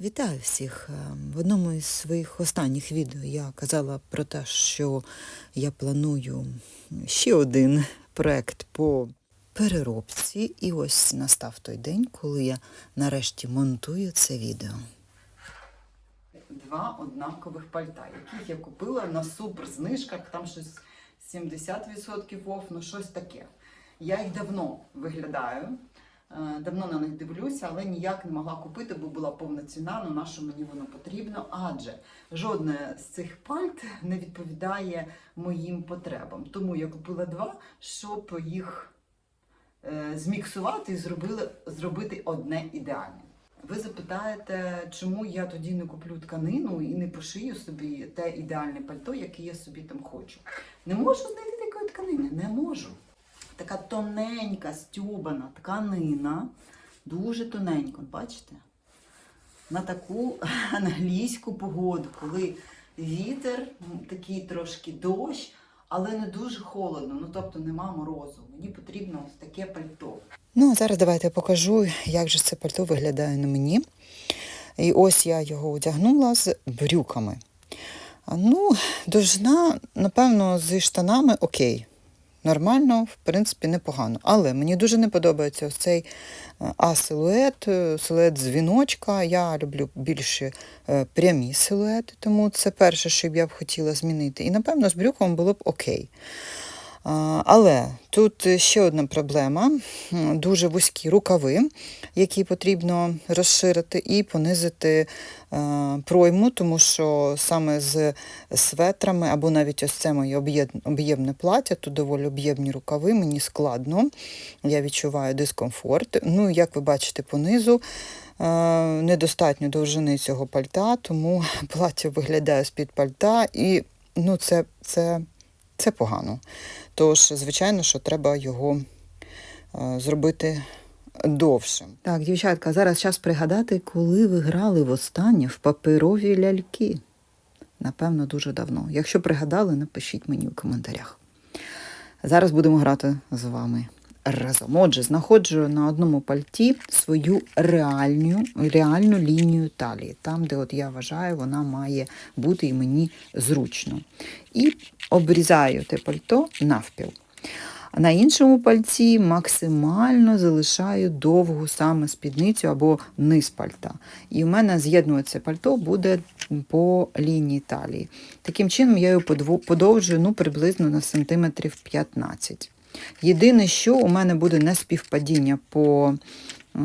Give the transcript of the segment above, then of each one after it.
Вітаю всіх! Е, В одному із своїх останніх відео я казала про те, що я планую ще один проект по переробці. І ось настав той день, коли я нарешті монтую це відео. Два однакових пальта, яких я купила на супер знижках, там щось 70% оф, ну щось таке. Я їх давно виглядаю. Е, Давно на них дивлюся, але ніяк не могла купити, бо була повна ціна, ну на що мені воно потрібно. Адже жодне з цих пальт не відповідає моїм потребам. Тому я купила два, щоб їх е, зміксувати і зробили, зробити одне ідеальне. Ви запитаєте, чому я тоді не куплю тканину і не пошию собі те ідеальне пальто, яке я собі там хочу. Не можу знайти такої тканини, не можу така тоненька стюбана тканина, дуже тоненька, бачите? На таку англійську погоду, коли вітер, такий трошки дощ, але не дуже холодно, ну тобто нема морозу. Мені потрібно ось таке пальто. Ну, а зараз давайте я покажу, як же це пальто виглядає на мені. І ось я його одягнула з брюками. Ну, довжина, напевно, зі штанами окей. Нормально, в принципі, непогано. Але мені дуже не подобається ось цей е, А-силует, е, силует дзвіночка. Я люблю більше е, прямі силуети, тому це перше, що б я б хотіла змінити. І, напевно, з брюком було б окей. Але тут ще одна проблема: дуже вузькі рукави, які потрібно розширити і понизити е, пройму, тому що саме з светрами, або навіть ось це моє об'ємне плаття, тут доволі об'ємні рукави, мені складно, я відчуваю дискомфорт. Ну, як ви бачите, понизу. е, Недостатньо довжини цього пальта, тому плаття виглядає з-під пальта, і ну, це, це, це погано. Тож, звичайно, що треба його е, зробити довше. Так, дівчатка, зараз час пригадати, коли ви грали востаннє в паперові ляльки. Напевно, дуже давно. Якщо пригадали, напишіть мені у коментарях. Зараз будемо грати з вами разом. Отже, знаходжу на одному пальті свою реальну, реальну лінію талії, там, де от я вважаю, вона має бути і мені зручно. І обрізаю те пальто навпіл. На іншому пальці максимально залишаю довгу саме спідницю або низ пальта. І в мене з'єднується пальто буде по лінії талії. Таким чином я його подовжую ну, приблизно на сантиметрів 15. Єдине, що у мене буде неспівпадіння по е,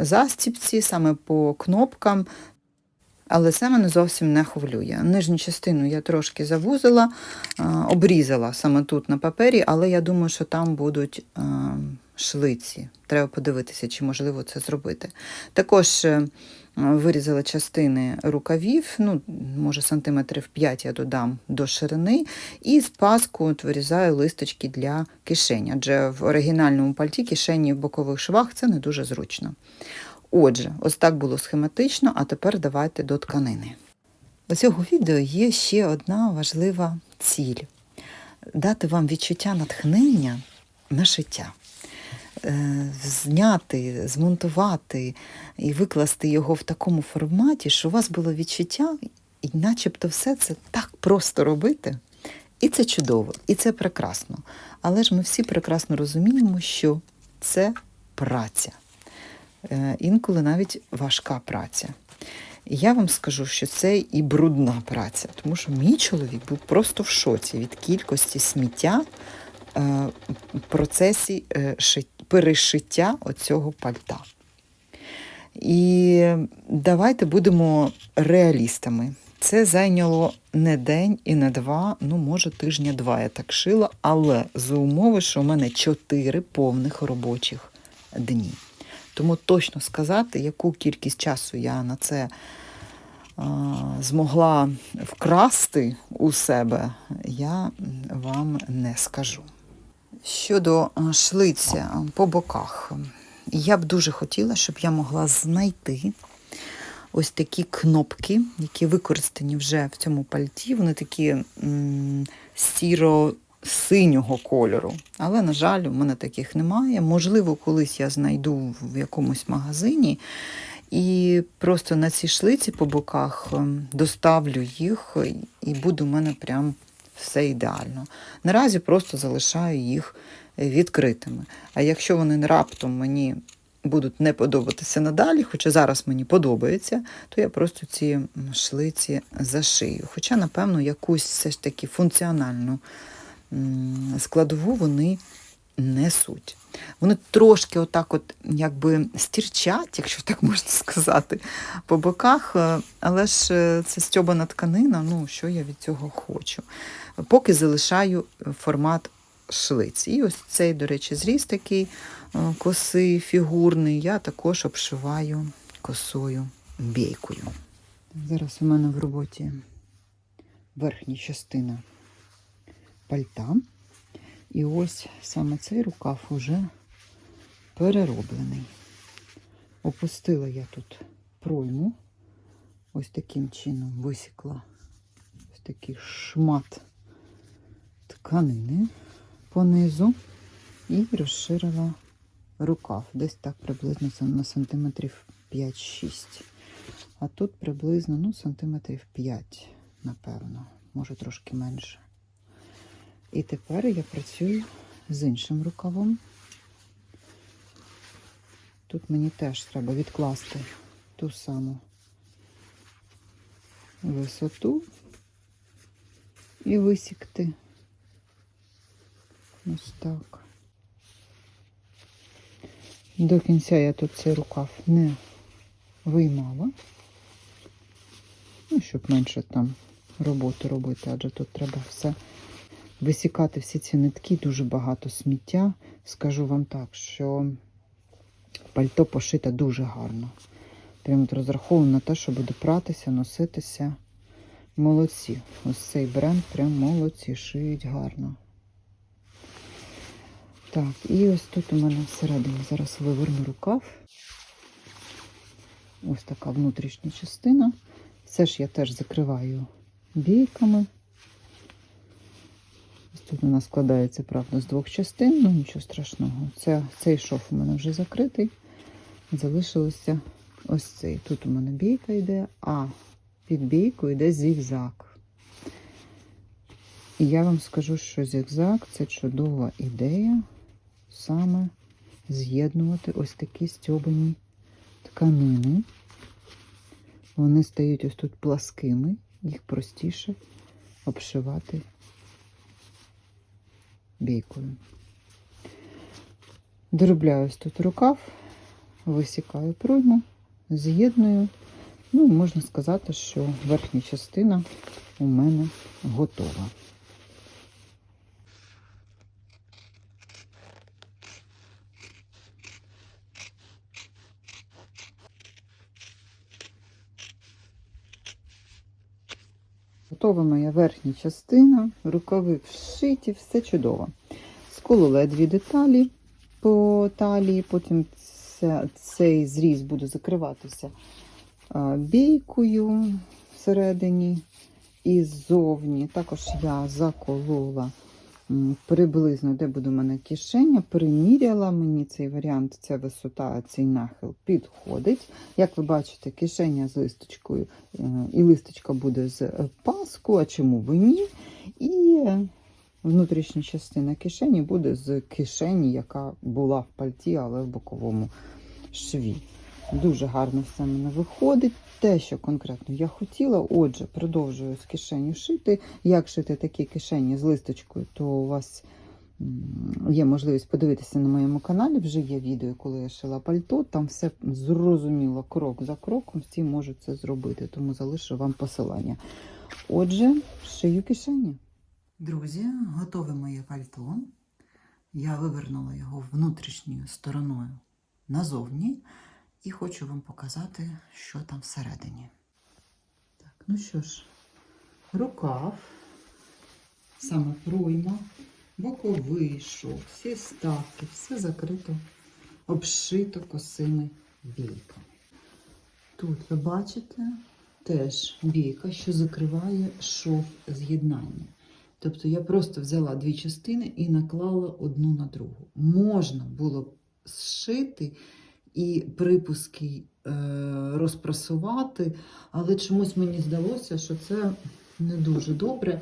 застіпці, саме по кнопкам, але це мене зовсім не хвилює. Нижню частину я трошки завузила, е, обрізала саме тут на папері, але я думаю, що там будуть е, шлиці. Треба подивитися, чи можливо це зробити. Також вирізала частини рукавів, ну, може сантиметрів 5 я додам до ширини, і з паску от вирізаю листочки для кишень, адже в оригінальному пальті кишені в бокових швах це не дуже зручно. Отже, ось так було схематично, а тепер давайте до тканини. У цього відео є ще одна важлива ціль дати вам відчуття натхнення на шиття. Е, Зняти, змонтувати і викласти його в такому форматі, що у вас було відчуття, і начебто все це так просто робити. І це чудово, і це прекрасно. Але ж ми всі прекрасно розуміємо, що це праця. Е, інколи навіть важка праця. Я вам скажу, що це і брудна праця, тому що мій чоловік був просто в шоці від кількості сміття е, в процесі е, шит- перешиття оцього пальта. І давайте будемо реалістами. Це зайняло не день і не два, ну, може, тижня два я так шила, але за умови, що у мене чотири повних робочих дні. Тому точно сказати, яку кількість часу я на це а, змогла вкрасти у себе, я вам не скажу. Щодо шлиця по боках, я б дуже хотіла, щоб я могла знайти ось такі кнопки, які використані вже в цьому пальті. Вони такі сіро-синього кольору. Але, на жаль, у мене таких немає. Можливо, колись я знайду в якомусь магазині. І просто на цій шлиці по боках ем, доставлю їх, і буде у мене прям все ідеально. Наразі просто залишаю їх е, відкритими. А якщо вони раптом мені будуть не подобатися надалі, хоча зараз мені подобається, то я просто ці шлиці зашию. Хоча, напевно, якусь все ж таки функціональну складову вони несуть. Вони трошки отак, от якби стірчать, якщо так можна сказати, по боках, е, але ж е, це стьобана тканина, ну що я від цього хочу. Поки залишаю формат шлиць. І ось цей, до речі, зріз такий е, коси, фігурний, я також обшиваю косою бійкою. Зараз у мене в роботі верхня частина пальта. І ось саме цей рукав уже перероблений. Опустила я тут пройму, ось таким чином висікла ось такий шмат тканини понизу і розширила рукав. Десь так приблизно на сантиметрів 5-6. А тут приблизно ну, сантиметрів 5, напевно, може трошки менше. І тепер я працюю з іншим рукавом. Тут мені теж треба відкласти ту саму висоту і висікти. Ось так. До кінця я тут цей рукав не виймала. Ну, щоб менше там роботи робити, адже тут треба все висікати всі ці нитки, дуже багато сміття. Скажу вам так, що пальто пошите дуже гарно. Прямо розраховано на те, що буде пратися, носитися. Молодці. Ось цей бренд прям молодці, шиють гарно. Так, і ось тут у мене всередині зараз виверну рукав. Ось така внутрішня частина. Це ж я теж закриваю бійками. Ось Тут вона складається, правда, з двох частин, ну нічого страшного. Це, цей шов у мене вже закритий. Залишилося ось цей. Тут у мене бійка йде, а під бійкою йде зігзаг. І я вам скажу, що зігзаг це чудова ідея саме з'єднувати ось такі стьобані тканини. Вони стають ось тут пласкими, їх простіше обшивати бійкою. Доробляю ось тут рукав, висікаю пройму, з'єдную. Ну, можна сказати, що верхня частина у мене готова. Готова моя верхня частина, рукави вшиті, все чудово. Сколола дві деталі по талії, потім ця, цей зріз буде закриватися бійкою всередині і ззовні. Також я заколола приблизно, де буде у мене кишеня, приміряла мені цей варіант, ця висота, цей нахил підходить. Як ви бачите, кишеня з листочкою, е, і листочка буде з е, паску, а чому ви ні? І е, внутрішня частина кишені буде з кишені, яка була в пальті, але в боковому шві. Дуже гарно все мене виходить. Те, що конкретно я хотіла. Отже, продовжую з кишені шити. Як шити такі кишені з листочкою, то у вас є можливість подивитися на моєму каналі. Вже є відео, коли я шила пальто. Там все зрозуміло крок за кроком. Всі можуть це зробити, тому залишу вам посилання. Отже, шию кишені. Друзі, готове моє пальто. Я вивернула його внутрішньою стороною назовні і хочу вам показати, що там всередині. Так, ну що ж, рукав, саме пройма, боковий шов, всі ставки, все закрито, обшито косими бійками. Тут ви бачите теж бійка, що закриває шов з'єднання. Тобто я просто взяла дві частини і наклала одну на другу. Можна було б зшити і припуски е, розпрасувати, але чомусь мені здалося, що це не дуже добре.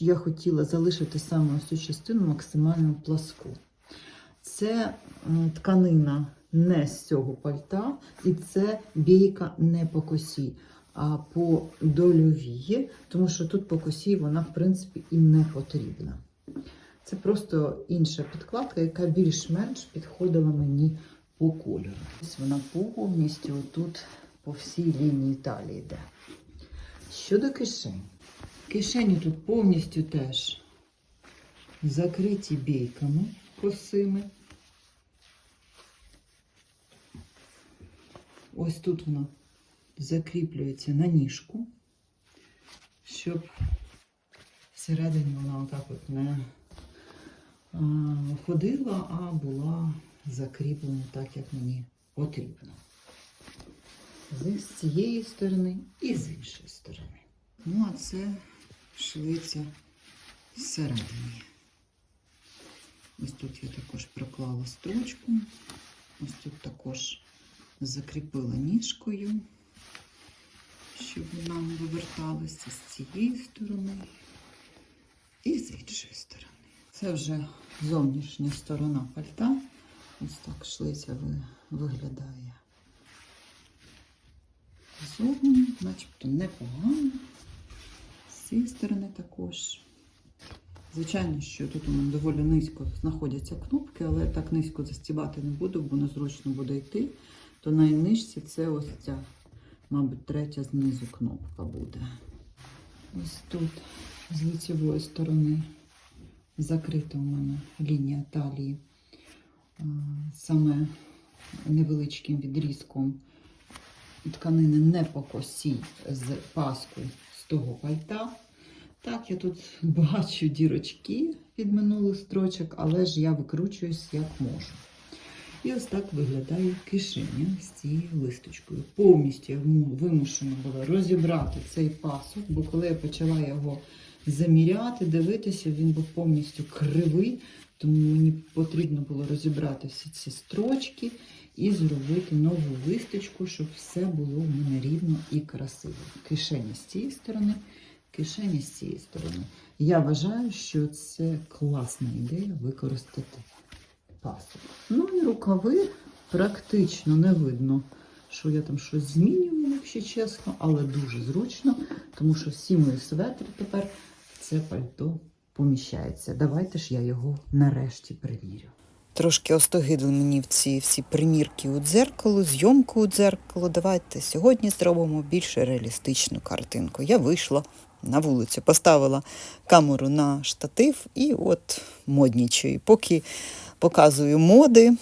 Я хотіла залишити саме ось цю частину максимально пласку. Це тканина не з цього пальта, і це бійка не по косі, а по дольовій, тому що тут по косі вона, в принципі, і не потрібна. Це просто інша підкладка, яка більш-менш підходила мені по кольору. Ось вона повністю тут по всій лінії талії йде. Щодо кишень. Кишені тут повністю теж закриті бійками косими. Ось тут воно закріплюється на ніжку, щоб всередині вона отак от не ходила, а була закріплена так, як мені потрібно. З цієї сторони і з іншої сторони. Ну, а це швиця всередині. Ось тут я також проклала строчку. Ось тут також закріпила ніжкою, щоб вона виверталася з цієї сторони і з іншої сторони. Це вже зовнішня сторона пальта. Ось так шлиця виглядає. Зовні, начебто непогано. З цієї сторони також. Звичайно, що тут у мене доволі низько знаходяться кнопки, але так низько застібати не буду, бо незручно буде йти. То найнижче це ось ця, мабуть, третя знизу кнопка буде. Ось тут з лицевої сторони закрита у мене лінія талії саме невеличким відрізком тканини не по косі з паску з того пальта. Так, я тут бачу дірочки від минулих строчок, але ж я викручуюсь як можу. І ось так виглядає кишеня з цією листочкою. Повністю я вимушена була розібрати цей пасок, бо коли я почала його заміряти, дивитися, він був повністю кривий, тому мені потрібно було розібрати всі ці строчки і зробити нову листочку, щоб все було в мене рівно і красиво. Кишеня з цієї сторони, кишені з цієї сторони. Я вважаю, що це класна ідея використати пасок. Ну і рукави практично не видно, що я там щось змінюю, якщо чесно, але дуже зручно, тому що всі мої светри тепер це пальто поміщається. Давайте ж я його нарешті перевірю. Трошки остогидли мені ці всі примірки у дзеркало, зйомку у дзеркало. Давайте сьогодні зробимо більш реалістичну картинку. Я вийшла на вулицю, поставила камеру на штатив і от моднічую. Поки показую моди,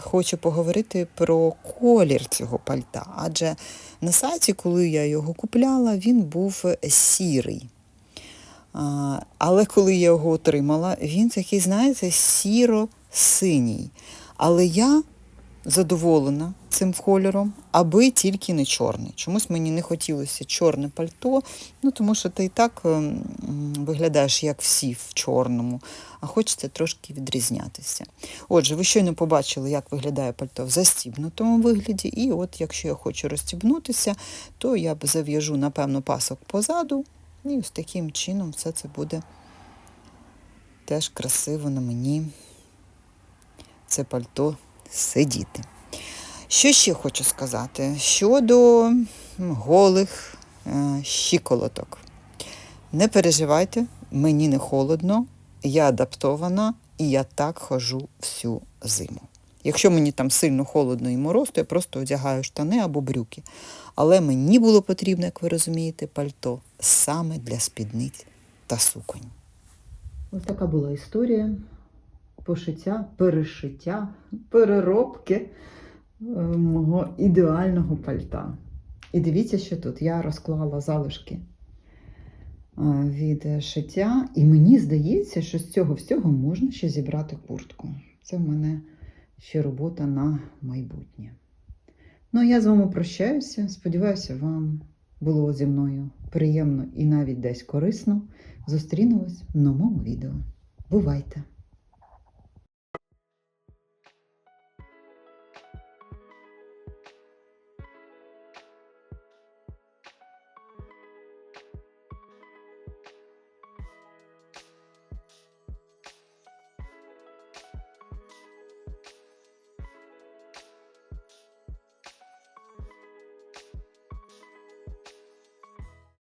хочу поговорити про колір цього пальта. Адже на сайті, коли я його купляла, він був сірий. Але коли я його отримала, він такий, знаєте, сіро-синій. Але я задоволена цим кольором, аби тільки не чорний. Чомусь мені не хотілося чорне пальто, ну тому що ти і так ем, виглядаєш, як всі в чорному, а хочеться трошки відрізнятися. Отже, ви щойно побачили, як виглядає пальто в застібнутому вигляді. І от якщо я хочу розстібнутися, то я зав'яжу, напевно, пасок позаду. І ось таким чином все це буде теж красиво на мені це пальто сидіти. Що ще хочу сказати? Щодо голих е, щиколоток. Не переживайте, мені не холодно, я адаптована і я так хожу всю зиму. Якщо мені там сильно холодно і мороз, то я просто одягаю штани або брюки. Але мені було потрібно, як ви розумієте, пальто саме для спідниць та суконь. Ось така була історія пошиття, перешиття, переробки е, мого ідеального пальта. І дивіться, що тут я розклала залишки е, від шиття, і мені здається, що з цього всього можна ще зібрати куртку. Це в мене ще робота на майбутнє. Ну, а я з вами прощаюся. Сподіваюся, вам було зі мною приємно і навіть десь корисно. Зустрінемось в новому відео. Бувайте!